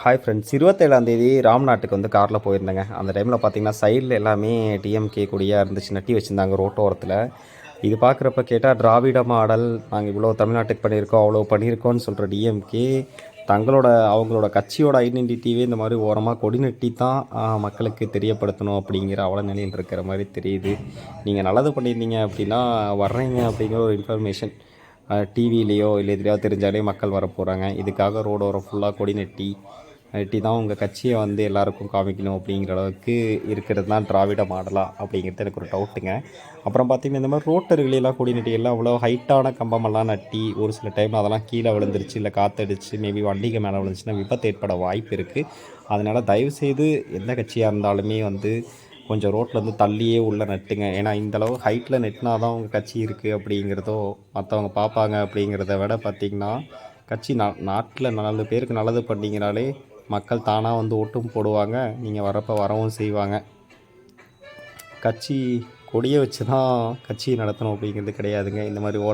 Hi friends இருபத்தேழாந்தேதி ராம்நாட்டுக்கு வந்து காரில் போயிருந்தேங்க. அந்த டைமில் பார்த்தீங்கன்னா சைடில் எல்லாமே டிஎம்கே கொடியாக இருந்துச்சு நட்டி வச்சுருந்தாங்க ரோட்டோரத்தில். இது பார்க்குறப்ப கேட்டால் திராவிட மாடல் நாங்கள் இவ்வளோ தமிழ்நாட்டுக்கு பண்ணியிருக்கோம் அவ்வளோ பண்ணியிருக்கோம்னு சொல்கிற டிஎம்கே தங்களோட அவங்களோட கட்சியோட ஐடென்டிட்டியே இந்த மாதிரி ஓரமாக கொடி நட்டி தான் மக்களுக்கு தெரியப்படுத்தணும் அப்படிங்கிற அவல நிலையில் இருக்கிற மாதிரி தெரியுது. நீங்கள் நல்லது பண்ணியிருந்தீங்க அப்படின்னா வர்றீங்க அப்படிங்கிற ஒரு இன்ஃபர்மேஷன் டிவிலேயோ இல்லை எதுலையோ தெரிஞ்சாலே மக்கள் வர போகிறாங்க இதுக்காக ரோடோரம் ஃபுல்லாக கொடி நட்டி நட்டி தான் உங்கள் கட்சியை வந்து எல்லாருக்கும் காமிக்கணும் அப்படிங்கிற அளவுக்கு இருக்கிறது தான் திராவிட மாடலா அப்படிங்கிறது எனக்கு ஒரு டவுட்டுங்க அப்புறம் பார்த்திங்கன்னா இந்த மாதிரி ரோட்டர்களெல்லாம் கொடி எல்லாம் அவ்வளோ ஹைட்டான கம்பமெல்லாம் நட்டி ஒரு சில டைம் அதெல்லாம் கீழே விழுந்துருச்சு இல்லை காற்றடிச்சு மேபி வண்டிக்கு மேலே விழுந்துச்சுன்னா விபத்து ஏற்பட வாய்ப்பு இருக்குது அதனால் தயவுசெய்து எந்த கட்சியாக இருந்தாலுமே வந்து கொஞ்சம் ரோட்லேருந்து தள்ளியே உள்ளே நட்டுங்க. ஏன்னா இந்த அளவு ஹைட்டில் நெட்டினா தான் உங்கள் கட்சி இருக்குது அப்படிங்கிறதோ மற்றவங்க பார்ப்பாங்க அப்படிங்கிறத விட பார்த்திங்கன்னா கட்சி நா நாட்டில் நாலு பேருக்கு நல்லது பண்ணிங்கனாலே மக்கள் தானாக வந்து ஓட்டும் போடுவாங்க. நீங்கள் வரப்போ வரவும் செய்வாங்க. கட்சி கொடியை வச்சு தான் கட்சி நடத்தணும் அப்படிங்கிறது கிடையாதுங்க. இந்த மாதிரி ஓ